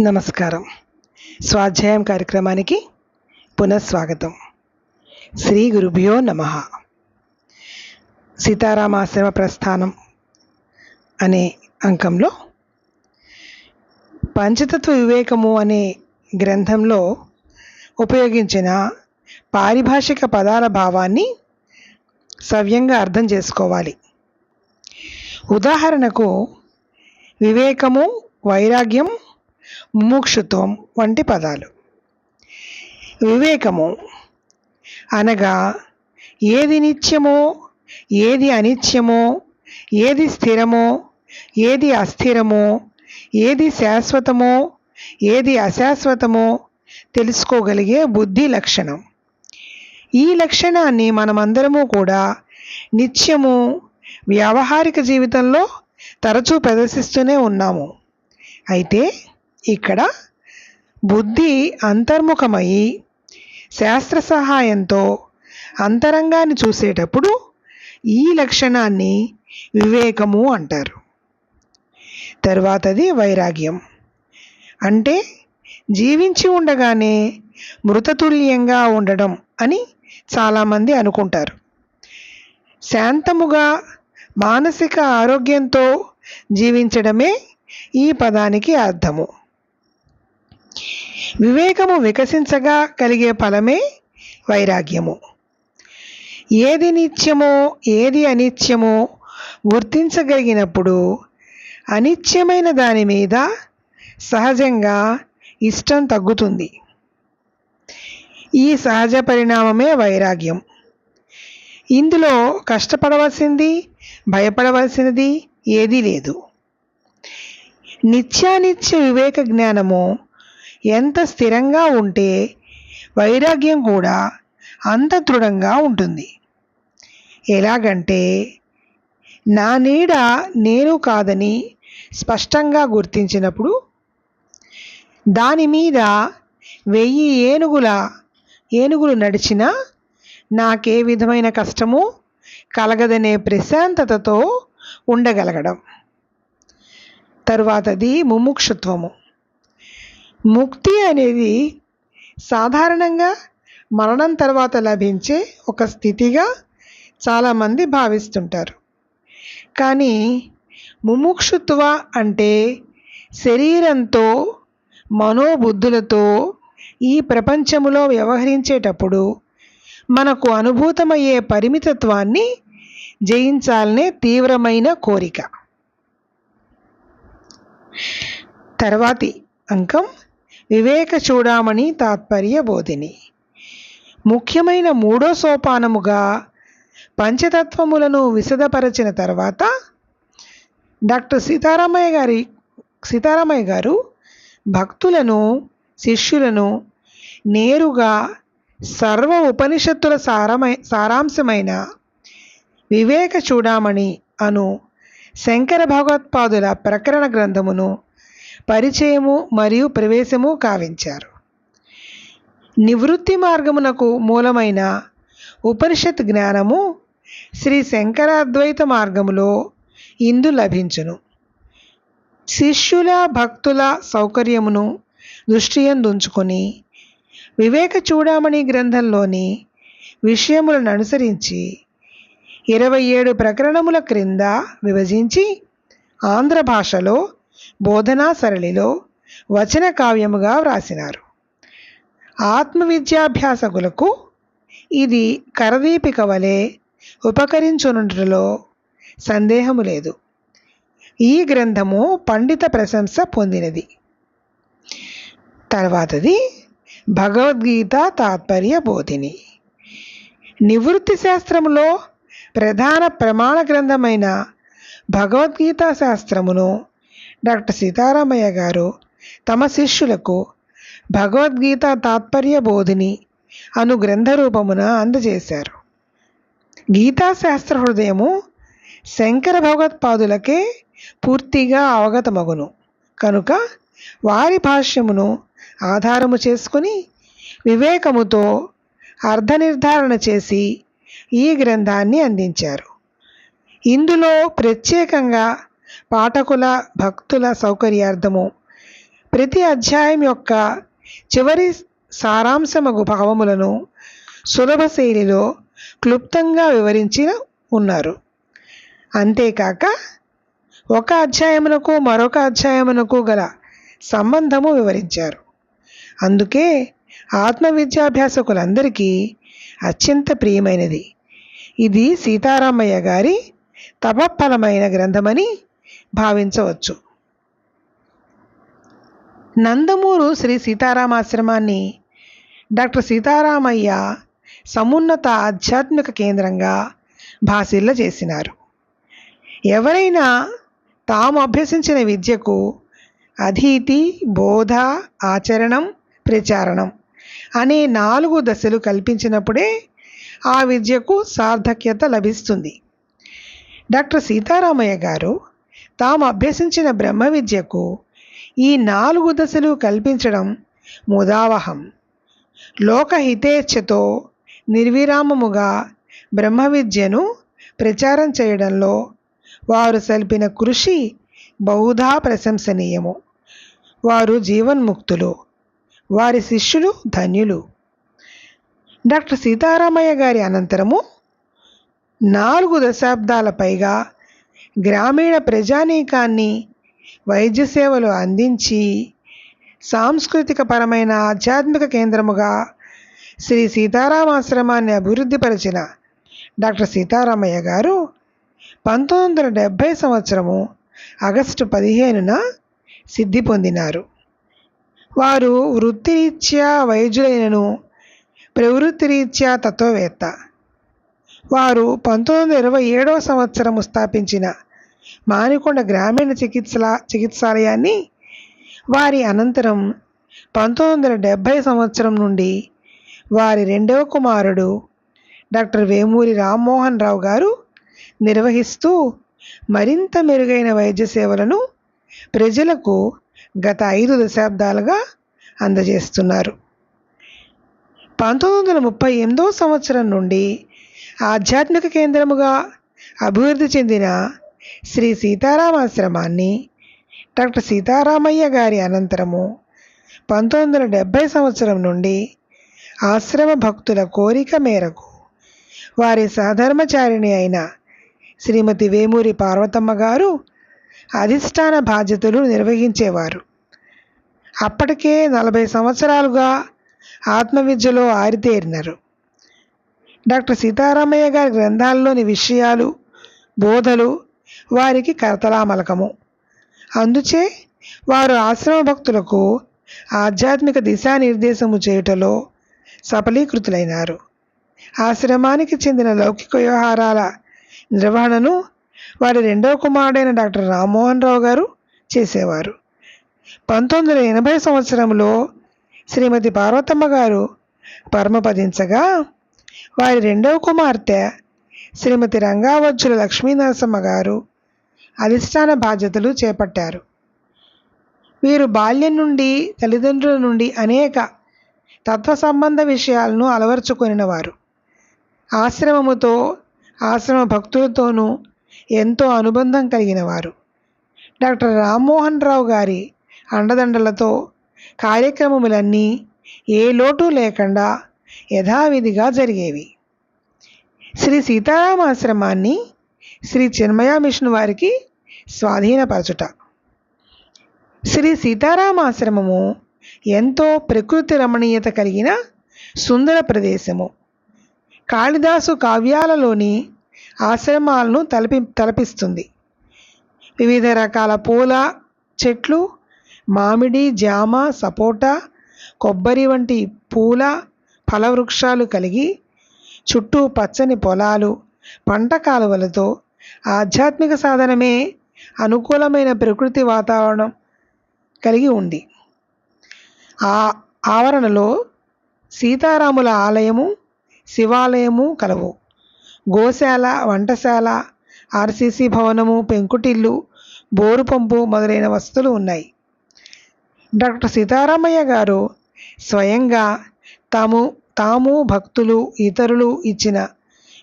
నమస్కారం. స్వాధ్యాయం కార్యక్రమానికి పునఃస్వాగతం. శ్రీ గురుభ్యో నమ. సీతారామాశ్రమ ప్రస్థానం అనే అంకంలో పంచతత్వ వివేకము అనే గ్రంథంలో ఉపయోగించిన పారిభాషిక పదాల భావాన్ని సవ్యంగా అర్థం చేసుకోవాలి. ఉదాహరణకు వివేకము వైరాగ్యం ముముక్షుత్వం వంటి పదాలు. వివేకము అనగా ఏది నిత్యమో ఏది అనిత్యమో ఏది స్థిరమో ఏది అస్థిరమో ఏది శాశ్వతమో ఏది అశాశ్వతమో తెలుసుకోగలిగే బుద్ధి లక్షణం. ఈ లక్షణాన్ని మనమందరము కూడా నిత్యము వ్యావహారిక జీవితంలో తరచూ ప్రదర్శిస్తూనే ఉన్నాము. అయితే ఇక్కడ బుద్ధి అంతర్ముఖమై శాస్త్ర సహాయంతో అంతరంగాన్ని చూసేటప్పుడు ఈ లక్షణాన్ని వివేకము అంటారు. తర్వాతది వైరాగ్యం. అంటే జీవించి ఉండగానే మృతతుల్యంగా ఉండడం అని చాలామంది అనుకుంటారు. శాంతముగా మానసిక ఆరోగ్యంతో జీవించడమే ఈ పదానికి అర్థము. వివేకము వికసించగా కలిగే ఫలమే వైరాగ్యము. ఏది నిత్యమో ఏది అనిత్యమో గుర్తించగలిగినప్పుడు అనిత్యమైన దాని మీద సహజంగా ఇష్టం తగ్గుతుంది. ఈ సహజ పరిణామమే వైరాగ్యం. ఇందులో కష్టపడవలసింది భయపడవలసినది ఏదీ లేదు. నిత్యానిత్య వివేక జ్ఞానము ఎంత స్థిరంగా ఉంటే వైరాగ్యం కూడా అంత దృఢంగా ఉంటుంది. ఎలాగంటే నా నీడ నేను కాదని స్పష్టంగా గుర్తించినప్పుడు దాని మీద వెయ్యి ఏనుగుల ఏనుగులు నడిచినా నాకే విధమైన కష్టము కలగదనే ప్రశాంతతతో ఉండగలగడం. తరువాతది ముముక్షుత్వము. ముక్తి అనేది సాధారణంగా మరణం తర్వాత లభించే ఒక స్థితిగా చాలామంది భావిస్తుంటారు. కానీ ముముక్షుత్వ అంటే శరీరంతో మనోబుద్ధులతో ఈ ప్రపంచములో వ్యవహరించేటప్పుడు మనకు అనుభూతమయ్యే పరిమితత్వాన్ని జయించాలనే తీవ్రమైన కోరిక. తర్వాతి అంకం వివేక చూడామణి తాత్పర్య బోధిని. ముఖ్యమైన మూడో సోపానముగా పంచతత్వములను విశదపరచిన తర్వాత డాక్టర్ సీతారామయ్య గారి సీతారామయ్య గారు భక్తులను శిష్యులను నేరుగా సర్వ ఉపనిషత్తుల సారమై సారాంశమైన వివేక చూడామణి అను శంకర భగవత్పాదుల ప్రకరణ గ్రంథమును పరిచయము మరియు ప్రవేశము కావించారు. నివృత్తి మార్గమునకు మూలమైన ఉపనిషత్ జ్ఞానము శ్రీ శంకరాద్వైత మార్గములో ఇందు లభించును. శిష్యుల భక్తుల సౌకర్యమును దృష్టియందుంచుకొని వివేక చూడామణి గ్రంథంలోని విషయములను అనుసరించి ఇరవై ఏడు ప్రకరణముల క్రింద విభజించి ఆంధ్ర భాషలో బోధనా సరళిలో వచన కావ్యముగా వ్రాసినారు. ఆత్మవిద్యాభ్యాసకులకు ఇది కరదీపిక వలె ఉపకరించునుండటలో సందేహము లేదు. ఈ గ్రంథము పండిత ప్రశంస పొందినది. తర్వాతది భగవద్గీత తాత్పర్య బోధిని. నివృత్తి శాస్త్రములో ప్రధాన ప్రమాణ గ్రంథమైన భగవద్గీత శాస్త్రమును డాక్టర్ సీతారామయ్య గారు తమ శిష్యులకు భగవద్గీత తాత్పర్య బోధిని అను గ్రంథ రూపమున అందజేశారు గీతాశాస్త్ర హృదయము శంకర భగవత్పాదులకే పూర్తిగా అవగతమగును. కనుక వారి భాష్యమును ఆధారము చేసుకుని వివేకముతో అర్థ నిర్ధారణ చేసి ఈ గ్రంథాన్ని అందించారు. ఇందులో ప్రత్యేకంగా పాఠకుల భక్తుల సౌకర్యార్థము. ప్రతి అధ్యాయం యొక్క చివరి సారాంశమగు భావములను సులభ శైలిలో క్లుప్తంగా వివరించి ఉన్నారు. అంతేకాక ఒక అధ్యాయమునకు మరొక అధ్యాయమునకు గల సంబంధము వివరించారు. అందుకే ఆత్మ విద్యాభ్యాసకులందరికీ అత్యంత ప్రియమైనది. ఇది సీతారామయ్య గారి తపఫలమైన గ్రంథమని భావించవచ్చు. నందమూరు శ్రీ సీతారామాశ్రమాన్ని డాక్టర్ సీతారామయ్య సమున్నత ఆధ్యాత్మిక కేంద్రంగా భాసిల్ల చేసినారు. ఎవరైనా తాము అభ్యసించిన విద్యకు అధీతి బోధ ఆచరణం ప్రచారణం అనే నాలుగు దశలు కల్పించినప్పుడే ఆ విద్యకు సార్థక్యత లభిస్తుంది. డాక్టర్ సీతారామయ్య గారు తాము అభ్యసించిన బ్రహ్మ విద్యకు ఈ నాలుగు దశలు కల్పించడం ముదావహం. లోకహితేచ్ఛతో నిర్విరామముగా బ్రహ్మ విద్యను ప్రచారం చేయడంలో వారు సల్పిన కృషి బహుధా ప్రశంసనీయము. వారు జీవన్ముక్తులు. వారి శిష్యులు ధన్యులు. డాక్టర్ సీతారామయ్య గారి అనంతరము నాలుగు దశాబ్దాల పైగా గ్రామీణ ప్రజానీకాన్ని వైద్య సేవలు అందించి సాంస్కృతిక పరమైన ఆధ్యాత్మిక కేంద్రముగా శ్రీ సీతారామాశ్రమాన్ని అభివృద్ధిపరిచిన డాక్టర్ సీతారామయ్య గారు పంతొమ్మిది వందల డెబ్భై సంవత్సరము ఆగస్టు పదిహేనున సిద్ధి పొందినారు. వారు వృత్తిరీత్యా వైద్యులైనను ప్రవృత్తిరీత్యా తత్వవేత్త. వారు పంతొమ్మిది వందల ఇరవై ఏడవ సంవత్సరము స్థాపించిన మానికొండ గ్రామీణ చికిత్సల చికిత్సాలయాన్ని వారి అనంతరం పంతొమ్మిది వందల డెబ్భై సంవత్సరం నుండి వారి రెండవ కుమారుడు డాక్టర్ వేమూరి రామ్మోహన్ రావు గారు నిర్వహిస్తూ మరింత మెరుగైన వైద్య సేవలను ప్రజలకు గత ఐదు దశాబ్దాలుగా అందజేస్తున్నారు. పంతొమ్మిది వందల ముప్పై ఎనిమిదో సంవత్సరం నుండి ఆధ్యాత్మిక కేంద్రముగా అభివృద్ధి చెందిన శ్రీ సీతారామాశ్రమాన్ని డాక్టర్ సీతారామయ్య గారి అనంతరము పంతొమ్మిది వందల డెబ్భై సంవత్సరం నుండి ఆశ్రమ భక్తుల కోరిక మేరకు వారి సహధర్మచారిణి అయిన శ్రీమతి వేమూరి పార్వతమ్మ గారు అధిష్టాన బాధ్యతలు నిర్వహించేవారు. అప్పటికే నలభై సంవత్సరాలుగా ఆత్మవిద్యలో ఆరితేరినారు. డాక్టర్ సీతారామయ్య గారి గ్రంథాల్లోని విషయాలు బోధలు వారికి కరతలామలకము అందుచే వారు ఆశ్రమ భక్తులకు ఆధ్యాత్మిక దిశానిర్దేశము చేయుటలో సఫలీకృతులైనారు. ఆశ్రమానికి చెందిన లౌకిక వ్యవహారాల నిర్వహణను వారి రెండవ కుమారుడైన డాక్టర్ రామ్మోహన్ రావు గారు చేసేవారు. పంతొమ్మిది వందల ఎనభై సంవత్సరంలో శ్రీమతి పార్వతమ్మ గారు పరమపదించగా వారి రెండవ కుమార్తె శ్రీమతి రంగావజ్జుల లక్ష్మీనరసమ్మ గారు అధిష్టాన బాధ్యతలు చేపట్టారు. వీరు బాల్యం నుండి తల్లిదండ్రుల నుండి అనేక తత్వ సంబంధ విషయాలను అలవర్చుకొనినవారు. ఆశ్రమముతో ఆశ్రమ భక్తులతోనూ ఎంతో అనుబంధం కలిగిన వారు డాక్టర్ రామ్మోహన్ రావు గారి అండదండలతో కార్యక్రమములన్నీ ఏ లోటు లేకుండా యథావిధిగా జరిగేవి. శ్రీ సీతారామాశ్రమాన్ని శ్రీ చిన్మయ మిషన్ వారికి స్వాధీనపరచుట. శ్రీ సీతారామాశ్రమము ఎంతో ప్రకృతి రమణీయత కలిగిన సుందర ప్రదేశము. కాళిదాసు కావ్యాలలోని ఆశ్రమాలను తలపి తలపిస్తుంది. వివిధ రకాల పూల చెట్లు మామిడి జామ సపోటా కొబ్బరి వంటి పూల ఫలవృక్షాలు కలిగి చుట్టూ పచ్చని పొలాలు పంట కాలువలతో ఆధ్యాత్మిక సాధనమే అనుకూలమైన ప్రకృతి వాతావరణం కలిగి ఉంది. ఆ ఆవరణలో సీతారాముల ఆలయము శివాలయము కలవు. గోశాల వంటశాల ఆర్సీసీ భవనము పెంకుటిల్లు బోరు పంపు మొదలైన వసతులు ఉన్నాయి. డాక్టర్ సీతారామయ్య గారు స్వయంగా తాము తాము భక్తులు ఇతరులు ఇచ్చిన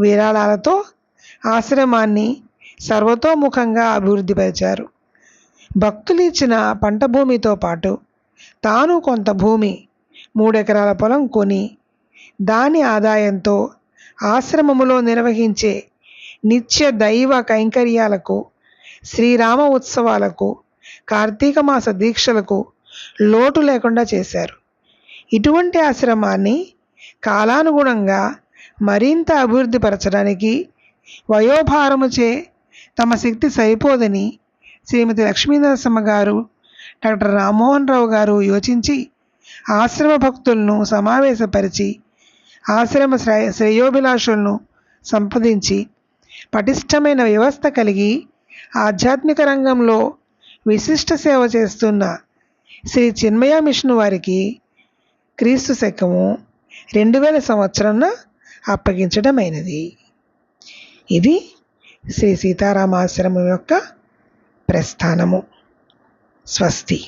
విరాళాలతో ఆశ్రమాన్ని సర్వతోముఖంగా అభివృద్ధిపరిచారు. భక్తులు ఇచ్చిన పంట భూమితో పాటు తాను కొంత భూమి మూడెకరాల పొలం కొని దాని ఆదాయంతో ఆశ్రమములో నిర్వహించే నిత్య దైవ కైంకర్యాలకు శ్రీరామ ఉత్సవాలకు కార్తీక మాస దీక్షలకు లోటు లేకుండా చేశారు. ఇటువంటి ఆశ్రమాన్ని కాలానుగుణంగా మరింత అభివృద్ధి పరచడానికి వయోభారముచే తమ శక్తి సరిపోదని శ్రీమతి లక్ష్మీనరసింహ గారు డాక్టర్ రామ్మోహన్ రావు గారు యోచించి ఆశ్రమ భక్తులను సమావేశపరిచి ఆశ్రమ శ్రేయ శ్రేయోభిలాషులను సంప్రదించి పటిష్టమైన వ్యవస్థ కలిగి ఆధ్యాత్మిక రంగంలో విశిష్ట సేవ చేస్తున్న శ్రీ చిన్మయ మిషన్ వారికి క్రీస్తు శకము రెండు వేల సంవత్సరంన అప్పగించడమైనది. ఇది శ్రీ సీతారామాశ్రమం యొక్క ప్రస్థానము. స్వస్తి.